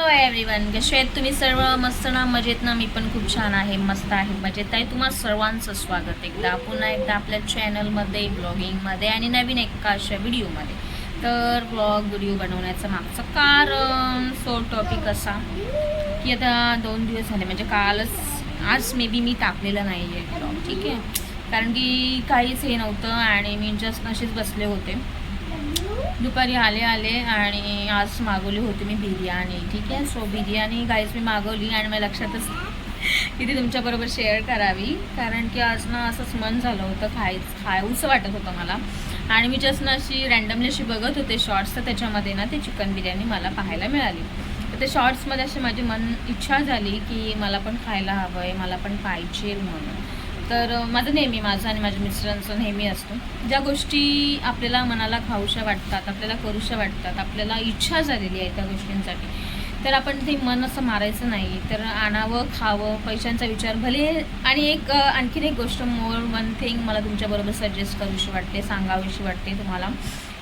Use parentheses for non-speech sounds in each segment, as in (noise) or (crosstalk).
Hello everyone कसे आहेत तुम्ही सर्व मस्त ना? मजेत ना? मी पण खूप छान आहे मस्त आहे. म्हणजे मजेत आहे तुम्हा सर्वांचं स्वागत एकदा. पुन्हा एकदा आपल्या चॅनलमध्ये ब्लॉगिंगमध्ये आणि नवीन एका अशा व्हिडिओमध्ये तर ब्लॉग व्हिडिओ बनवण्याचं मागचं कारण सो टॉपिक असा की आता दोन दिवस झाले. म्हणजे कालच आज मे बी मी टाकलेलं नाही आहे ब्लॉग ठीक आहे? कारण की काहीच हे नव्हतं आणि मी जस्ट असेच बसले होते. दुपारी आले आले आणि आज मागवली होती मी बिर्याणी ठीक आहे? सो बिर्याणी गाईज मी मागवली आणि मला लक्षातच की ती तुमच्याबरोबर शेअर करावी. कारण की आज ना असंच मन झालं होतं खाय खाऊसं वाटत होतं मला. आणि मी जस्ट ना अशी रँडमली अशी बघत होते शॉर्ट्स तर त्याच्यामध्ये ना ते चिकन बिर्याणी मला पाहायला मिळाली. तर ते शॉर्ट्समध्ये अशी माझी मन इच्छा झाली की मला पण खायला हवं आहे मला पण पाहिजे म्हणून. तर माझं नेहमी माझं आणि माझ्या मिस्टरांचं नेहमी असतो. ज्या गोष्टी आपल्याला मनाला खाऊशा वाटतात आपल्याला करूशा वाटतात आपल्याला इच्छा झालेली आहे त्या गोष्टींसाठी तर आपण ते मन असं मारायचं नाही. तर आणावं खावं पैशांचा विचार भले आणि एक आणखीन एक गोष्ट मोर वन थिंग मला तुमच्याबरोबर सजेस्ट करूशी वाटते सांगावीशी वाटते तुम्हाला.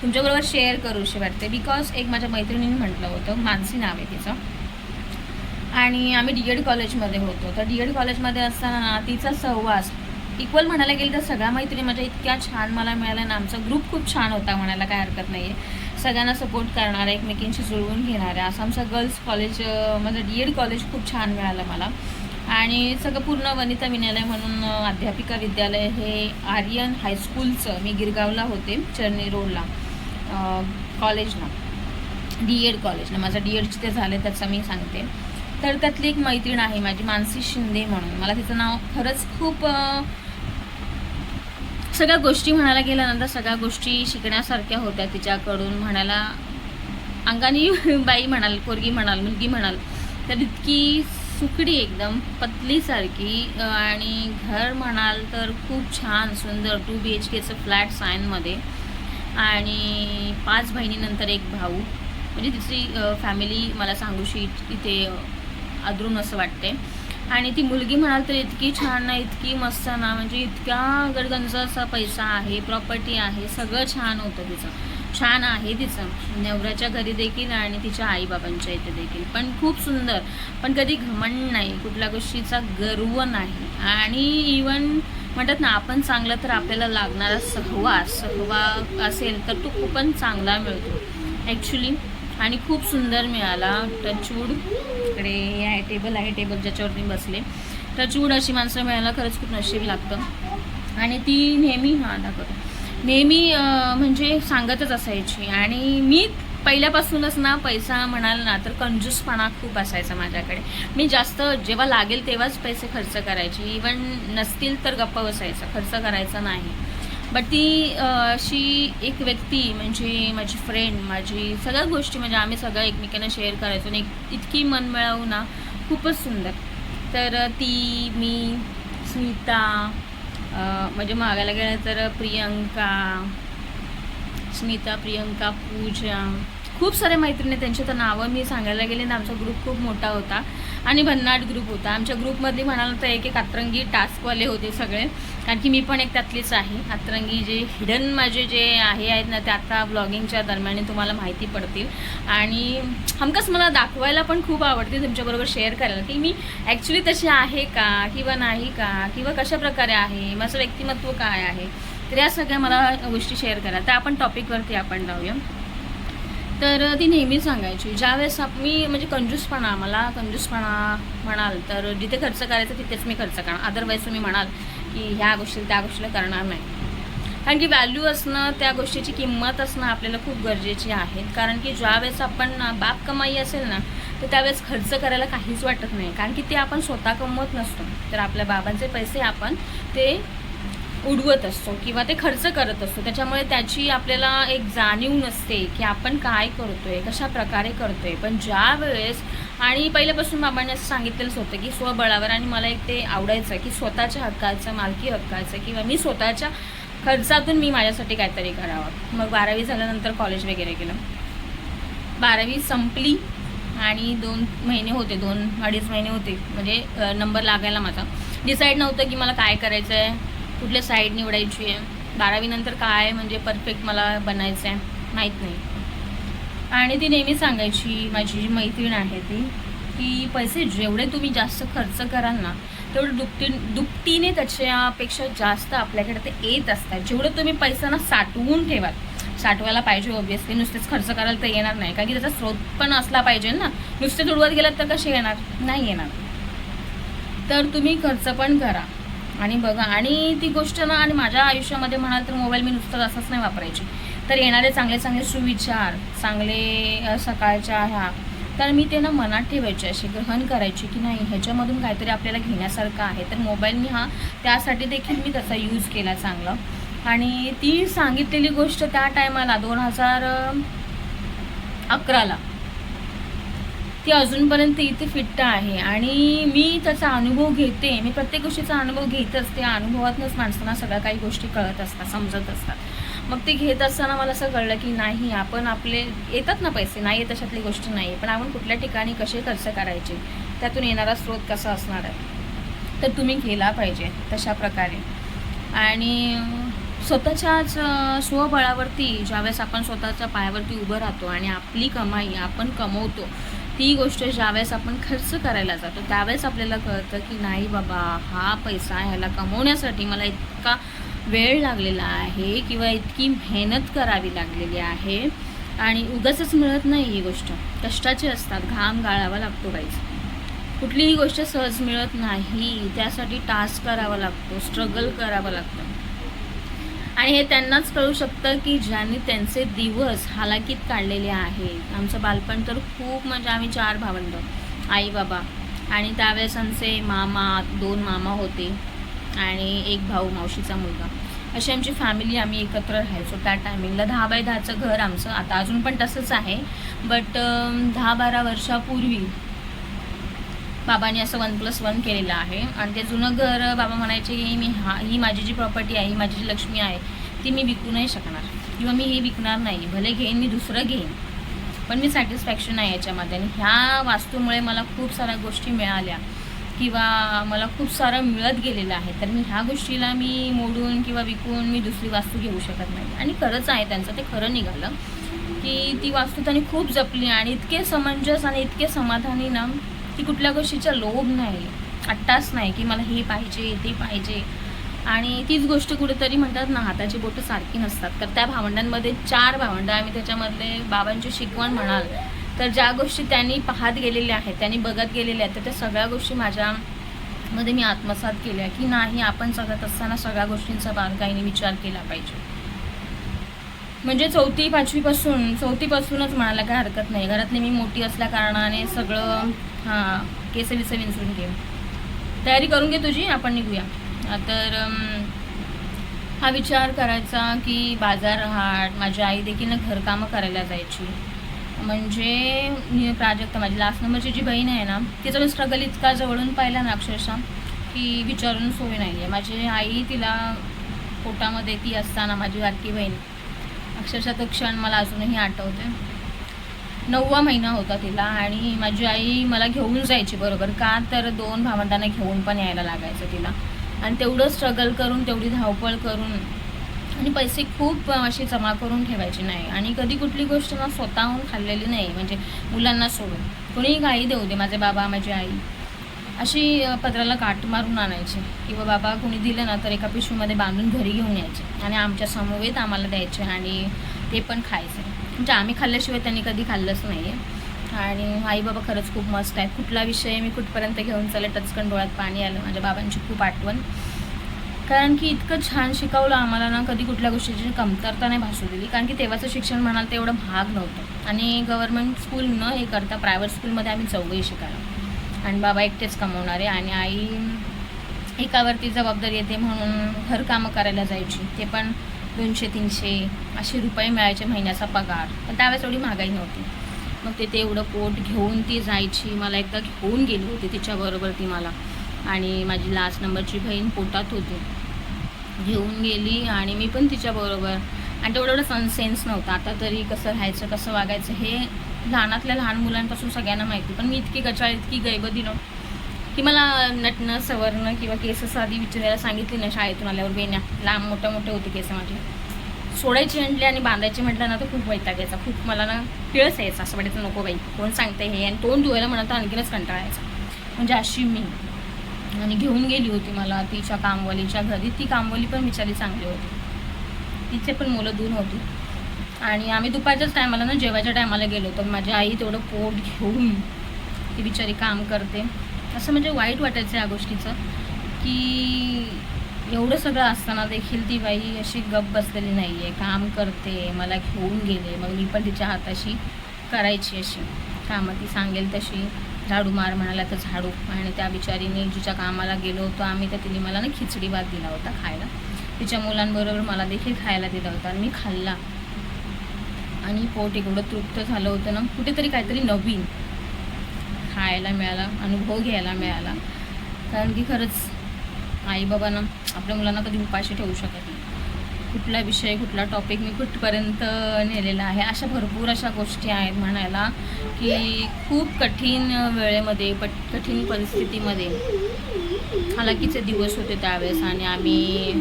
तुमच्याबरोबर शेअर करूशी वाटते बिकॉज एक माझ्या मैत्रिणीने म्हटलं होतं मानसी नाव आहे तिचं. आणि आम्ही डी एड कॉलेजमध्ये होतो. तर डी एड कॉलेजमध्ये असताना ना तिचा सहवास इक्वल म्हणायला गेलं तर सगळ्या मैत्रिणी माझ्या इतक्या छान मला मिळाल्या ना आमचा ग्रुप खूप छान होता म्हणायला काय हरकत नाही आहे सगळ्यांना सपोर्ट करणाऱ्या एकमेकींशी जुळवून घेणाऱ्या असं आमचं गर्ल्स कॉलेज माझं डी एड कॉलेज खूप छान मिळालं मला. आणि सगळं पूर्ण वनिता विद्यालय म्हणून अध्यापिका विद्यालय हे आर्यन हायस्कूलचं मी गिरगावला होते चर्नी रोडला कॉलेजला डी एड कॉलेजला माझं डी एड जिथे झालं त्याचं मी सांगते. तर त्यातली एक मैत्रीण आहे माझी मानसी शिंदे म्हणून. मला तिचं नाव खरंच खूप सगळ्या गोष्टी म्हणायला गेल्यानंतर सगळ्या गोष्टी शिकण्यासारख्या होत्या तिच्याकडून. म्हणायला अंगाने (laughs) बाई म्हणाल पोरगी म्हणाल मुलगी म्हणाल तर इतकी सुकडी एकदम पतलीसारखी आणि घर म्हणाल तर खूप छान सुंदर टू बी एच केचं फ्लॅट सायनमध्ये आणि पाच बहिणीनंतर एक भाऊ. म्हणजे तिची फॅमिली मला सांगूशी इथे आदरून असं वाटते आणि ती मुलगी म्हणाल तर इतकी छान ना इतकी मस्त ना म्हणजे इतक्या गडगंज असा पैसा आहे प्रॉपर्टी आहे सगळं छान होतं तिचं. छान आहे तिचं. नवऱ्याच्या घरी देखील आणि तिच्या आईबाबांच्या इथे देखील. पण खूप सुंदर. पण कधी घमंड नाही कुठल्या गोष्टीचा गर्व नाही. आणि इवन म्हणतात ना आपण चांगलं तर आपल्याला लागणारा सहवास सहवा असेल तर तो खूपच चांगला मिळतो. ॲक्च्युली आणि खूप सुंदर मिळाला. टचवूड इकडे हे आहे टेबल आहे टेबल ज्याच्यावर मी बसले. चूड अशी माणसं मिळायला खरंच खूप नशीब लागतं. आणि ती नेहमी हां दाखवतो. नेहमी म्हणजे सांगतच असायची. आणि मी पहिल्यापासूनच ना पैसा म्हणाल ना तर कंजूसपणा खूप असायचा माझ्याकडे. मी जास्त जेव्हा लागेल तेव्हाच पैसे खर्च करायचे. इवन नसतील तर गप्प बसायचं. खर्च करायचा नाही. बट ती अशी एक व्यक्ती म्हणजे माझी फ्रेंड माझी सगळ्या गोष्टी म्हणजे आम्ही सगळं एकमेकांना शेअर करायचो आणि एक- इतकी मन मिळावू ना खूपच सुंदर. तर ती मी स्मिता म्हणजे मागायला गेलं तर प्रियंका स्मिता प्रियंका पूजा खूप सारे मैत्रिणी त्यांची तर नावं मी सांगायला गेले ना आमचा ग्रुप खूप मोठा होता. आणि भन्नाट ग्रुप होता. आमच्या ग्रुपमधली म्हणाल तर एक एक अतरंगी टास्कवाले होते सगळे. कारण की मी पण एक त्यातलीच आहे. अतरंगी जे हिडन माझे जे आहे आहेत ना ते आता ब्लॉगिंगच्या दरम्यान तुम्हाला माहिती पडतील. आणि हमकस मला दाखवायला पण खूप आवडते तुमच्याबरोबर शेअर करायला. की मी ॲक्च्युली तशी आहे का? किंवा नाही का? किंवा कशा प्रकारे आहे? माझं व्यक्तिमत्व काय आहे? तर या सगळ्या मला गोष्टी शेअर करा. तर आपण टॉपिकवरती आपण जाऊया. तर ती नेहमी सांगायची. ज्यावेळेस मी म्हणजे कंजूसपणा मला कंजूसपणा म्हणाल तर जिथे खर्च करायचं तिथेच मी खर्च करणार. अदरवाईज तुम्ही म्हणाल की ह्या गोष्टी त्या गोष्टीला करणार नाही. कारण की व्हॅल्यू असणं त्या गोष्टीची किंमत असणं आपल्याला खूप गरजेची आहे. कारण की ज्यावेळेस आपण बाप कमाई असेल ना तर त्यावेळेस खर्च करायला काहीच वाटत नाही. कारण की ते आपण स्वतः कमवत नसतो. तर आपल्या बाबांचे पैसे आपण ते उडवत असतो किंवा ते खर्च करत असतो. त्याच्यामुळे त्याची आपल्याला एक जाणीव नसते की आपण काय करतोय कशा प्रकारे करतोय. पण ज्या वेळेस आणि पहिल्यापासून बाबांनी असं सांगितलेलंच होतं की स्वबळावर आणि मला एक ते आवडायचं की स्वतःच्या हक्काचं मालकी हक्काचं किंवा मी स्वतःच्या खर्चातून मी माझ्यासाठी काहीतरी करावं. मग बारावी झाल्यानंतर कॉलेज वगैरे गेलं. बारावी संपली आणि दोन महिने होते दोन अडीच महिने होते. म्हणजे नंबर लागायला माझा. डिसाईड नव्हतं की मला काय करायचं आहे कुठल्या साईड निवडायची आहे? बारावीनंतर काय म्हणजे परफेक्ट मला बनायचं आहे माहीत नाही. आणि ती नेहमी सांगायची माझी जी मैत्रीण आहे ती की पैसे जेवढे तुम्ही जास्त खर्च कराल ना तेवढं दुपटी दुपटीने त्याच्यापेक्षा जास्त आपल्याकडे ते येत असतात. जेवढं तुम्ही पैसा ना साठवून ठेवाल. साठवायला पाहिजे ऑब्विसली नुसतेच खर्च करायला तर येणार नाही. कारण की त्याचा स्रोत पण असला पाहिजे ना. नुसते तुडवत गेलात तर कसे येणार? नाही येणार. तर तुम्ही खर्च पण करा. आणि बघा आणि ती गोष्ट ना आणि माझ्या आयुष्यामध्ये म्हणाल तर मोबाईल मी नुसतं असंच नाही वापरायची. तर येणारे चांगले चांगले सुविचार चांगले सकाळच्या ह्या तर मी ते ना मनात ठेवायचे असे ग्रहण करायचे की नाही ह्याच्यामधून काहीतरी आपल्याला घेण्यासारखं आहे. तर मोबाईल मी हा त्यासाठी देखील मी तसा यूज केला चांगला. आणि ती सांगितलेली गोष्ट त्या टायमाला दोन हजार अकराला. ती अजूनपर्यंत इथे फिट्ट आहे. आणि मी त्याचा अनुभव घेते. मी प्रत्येक गोष्टीचा अनुभव घेत असते. अनुभवातूनच माणसांना सगळ्या काही गोष्टी कळत असतात समजत असतात. मग ते घेत असताना मला असं कळलं की नाही आपण आपले येतात ना पैसे. नाही येत अशातली गोष्ट नाही पण आपण कुठल्या ठिकाणी कसे खर्च करायचे? त्यातून येणारा स्रोत कसा असणार आहे? तर तुम्ही केला पाहिजे तशा प्रकारे. आणि स्वतःच्याच स्वबळावरती ज्यावेळेस आपण स्वतःच्या पायावरती उभं राहतो आणि आपली कमाई आपण कमवतो ती गोष्ट ज्यावेळेस आपण खर्च करायला जातो त्यावेळेस आपल्याला कळतं की नाही बाबा हा पैसा ह्याला कमवण्यासाठी मला इतका वेळ लागलेला आहे किंवा इतकी मेहनत करावी लागलेली आहे आणि उगाचच मिळत नाही ही गोष्ट. कष्टाची असतात घाम गाळावा लागतो काहीच कुठलीही गोष्ट सहज मिळत नाही त्यासाठी टास्क करावा लागतो स्ट्रगल करावं लागतं. आणि हे त्यांनाच कळू शकतं की ज्यांनी त्यांचे दिवस हालाकीत काढलेले आहेत. आमचं बालपण तर खूप म्हणजे आम्ही चार भावंड आई बाबा. आणि त्यावेळेस आमचे मामा दोन मामा होते आणि एक भाऊ मावशीचा मुलगा. अशी आमची फॅमिली आम्ही एकत्र राहायचो. त्या टायमिंगला दहा बाय दहाचं घर आमचं. आता अजून पण तसंच आहे. बट दहा बारा वर्षापूर्वी बाबांनी असं वन प्लस वन केलेलं आहे. आणि ते जुनं घर बाबा म्हणायचे की मी हा ही माझी जी प्रॉपर्टी आहे ही माझी जी लक्ष्मी आहे ती मी विकू नाही शकणार. किंवा मी हे विकणार नाही. भले घेईन मी दुसरं घेईन. पण मी सॅटिस्फॅक्शन आहे याच्यामध्ये. आणि ह्या वास्तूमुळे मला खूप साऱ्या गोष्टी मिळाल्या. किंवा मला खूप सारं मिळत गेलेलं आहे. तर मी ह्या गोष्टीला मी मोडून किंवा विकून मी दुसरी वास्तू घेऊ शकत नाही. आणि खरंच आहे त्यांचं ते खरं निघालं. की ती वास्तू त्यांनी खूप जपली. आणि इतके समंजस आणि इतके समाधानी ना की कुठल्या गोष्टीचा लोभ नाही अट्टास नाही की मला हे पाहिजे ते पाहिजे. आणि तीच गोष्ट कुठेतरी म्हणतात ना हाताची बोटं सारखी नसतात. तर त्या भावंडांमध्ये चार भावंडं आम्ही त्याच्यामधले बाबांची शिकवण म्हणाल तर ज्या गोष्टी त्यांनी पाहत गेलेल्या आहेत त्यांनी बघत गेलेल्या आहेत तर त्या सगळ्या गोष्टी माझ्यामध्ये मी आत्मसात केल्या की नाही आपण जगत असताना सगळ्या गोष्टींचा बारकाईने विचार केला पाहिजे. म्हणजे चौथी पाचवीपासून चौथीपासूनच म्हणायला काय हरकत नाही. घरातली मी मोठी असल्या कारणाने सगळं हां केस विस विंचून घे. तयारी करून घे तुझी आपण निघूया. तर हा विचार करायचा की बाजार हाट माझी आई देखील ना घरकामं करायला जायची. म्हणजे प्राजक्ता माझी लास्ट नंबरची जी बहीण आहे ना तिचा मी स्ट्रगल इतका जवळून पाहिला ना अक्षरशः की विचारून सोय नाही आहे माझी आई तिला पोटामध्ये ती असताना माझी बारकी बहीण अक्षरशः तो क्षण मला अजूनही आठवते नववा महिना होता तिला आणि माझी आई मला घेऊन जायची बरोबर का तर दोन भावंडांना घेऊन पण यायला लागायचं तिला. आणि तेवढं स्ट्रगल करून तेवढी धावपळ करून आणि पैसे खूप असे जमा करून ठेवायचे नाही. आणि कधी कुठली गोष्ट ना स्वतःहून खाल्लेली नाही म्हणजे मुलांना सोडून. कोणीही काही देऊ दे माझे बाबा माझी आई. अशी पत्राला काट मारून आणायची. किंवा बाबा कोणी दिलं ना तर एका पिशवीमध्ये बांधून घरी घेऊन यायचे. आणि आमच्या समवेत आम्हाला द्यायचे आणि ते पण खायचे. म्हणजे आम्ही खाल्ल्याशिवाय त्यांनी कधी खाल्लंच नाही आहे आणि आई बाबा खरंच खूप मस्त आहेत. कुठला विषय मी कुठपर्यंत घेऊन चालले टचकन डोळ्यात पाणी आलं माझ्या बाबांची खूप आठवण. कारण की इतकं छान शिकवलं आम्हाला ना कधी कुठल्या गोष्टीची कमतरता नाही भासू दिली कारण की तेव्हाचं शिक्षण म्हणाल ते एवढं महाग नव्हतं. आणि गव्हर्नमेंट स्कूल न हे करता प्रायव्हेट स्कूलमध्ये आम्ही चौघही शिकायला. आणि बाबा एकटेच कमवणारे आणि आई एकावरती जबाबदारी येते म्हणून घरकामं करायला जायची. ते पण दोनशे तीनशे असे रुपये मिळायचे महिन्याचा पगार. पण त्यावेळेस एवढी महागाई नव्हती. मग ते एवढं पोट घेऊन ती जायची मला एकदा घेऊन गेली होती तिच्याबरोबर ती मला. आणि माझी लास्ट नंबरची बहीण पोटात होती. घेऊन गेली आणि मी पण तिच्याबरोबर. आणि तेवढं एवढं सन सेन्स नव्हता. आता तरी कसं राहायचं कसं वागायचं हे लहानातल्या लहान मुलांपासून सगळ्यांना माहिती. पण मी इतकी गचाळ इतकी गैबदी नव्हती. की मला नटणं सवरणं किंवा केस साधी विचारायला सांगितली ना शाळेतून आल्यावर बेण्या लांब मोठ्या मोठे होते केस माझे. सोडायची म्हटली आणि बांधायची म्हटलं ना तर खूप वैताग यायचा. खूप मला ना किळस यायचा. असं वाटायचं नको बाई कोण सांगते हे? आणि तोंड धुवायला म्हणा तर आणखीनच कंटाळा यायचा. म्हणजे अशी मी. आणि घेऊन गेली होती मला तिच्या कामवालीच्या घरी. ती कामवाली पण बिचारी चांगली होती. तिचे पण मुलं दूर होती. आणि आम्ही दुपारच्याच टायमाला ना जेवायच्या टायमाला गेलो तर माझी आई तेवढं पोट घेऊन ती बिचारी काम करते. असं म्हणजे वाईट वाटायचं या गोष्टीचं की एवढं सगळं असताना देखील ती बाई अशी गप बसलेली नाही आहे काम करते मला घेऊन गेले मग मी पण तिच्या हाताशी करायची अशी. कामं ती सांगेल तशी झाडू मार म्हणाला तर झाडू. आणि त्या बिचारीने जिच्या कामाला गेलो होतो आम्ही तर तिने मला ना खिचडी भात दिला होता खायला. तिच्या मुलांबरोबर मला देखील खायला दिला होता आणि मी खाल्ला. आणि पोट एवढं तृप्त झालं होतं ना कुठेतरी काहीतरी नवीन पाहायला मिळाला अनुभव घ्यायला मिळाला. कारण की खरंच आई बाबांना आपल्या मुलांना कधी उपाशी ठेवू शकत नाही. कुठला विषय कुठला टॉपिक मी कुठपर्यंत नेलेला आहे अशा भरपूर अशा गोष्टी आहेत म्हणायला की खूप कठीण वेळेमध्ये पट कठीण परिस्थितीमध्ये हालाकीचे दिवस होते त्यावेळेस आणि आम्ही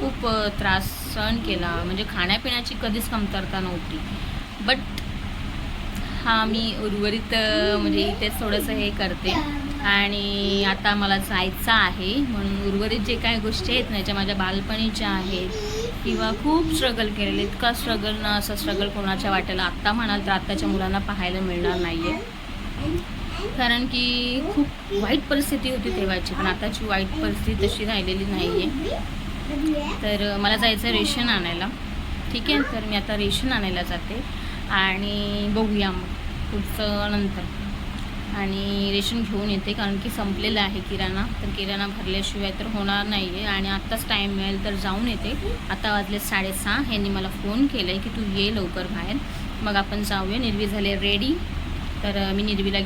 खूप त्रास सहन केला. म्हणजे खाण्यापिण्याची कधीच कमतरता नव्हती. बट हा मी उर्वरित म्हणजे इथेच थोडंसं हे करते. आणि आता मला जायचं आहे म्हणून उर्वरित जे काही गोष्टी आहेत ना ज्या माझ्या बालपणीच्या आहेत किंवा खूप स्ट्रगल केलेले इतका स्ट्रगल ना असा स्ट्रगल कोणाच्या वाटेला आत्ता म्हणाल तर आत्ताच्या मुलांना पाहायला मिळणार नाही आहे कारण की खूप वाईट परिस्थिती होती तेव्हाची पण आताची वाईट परिस्थिती तशी राहिलेली नाही आहे तर मला जायचं आहे रेशन आणायला. ठीक आहे? तर मी आता रेशन आणायला जाते. आणि बघूया मग. पुढचं नंतर. आणि रेशन घेऊन येते कारण की संपलेलं आहे किराणा. तर किराणा भरल्याशिवाय तर होणार नाही आहे आणि आत्ताच टाईम मिळेल तर जाऊन येते. आता वाजले साडेसहा. ह्यांनी मला फोन केला आहे की तू ये लवकर बाहेर. मग आपण जाऊया. निर्वी झाले रेडी तर मी निर्वीला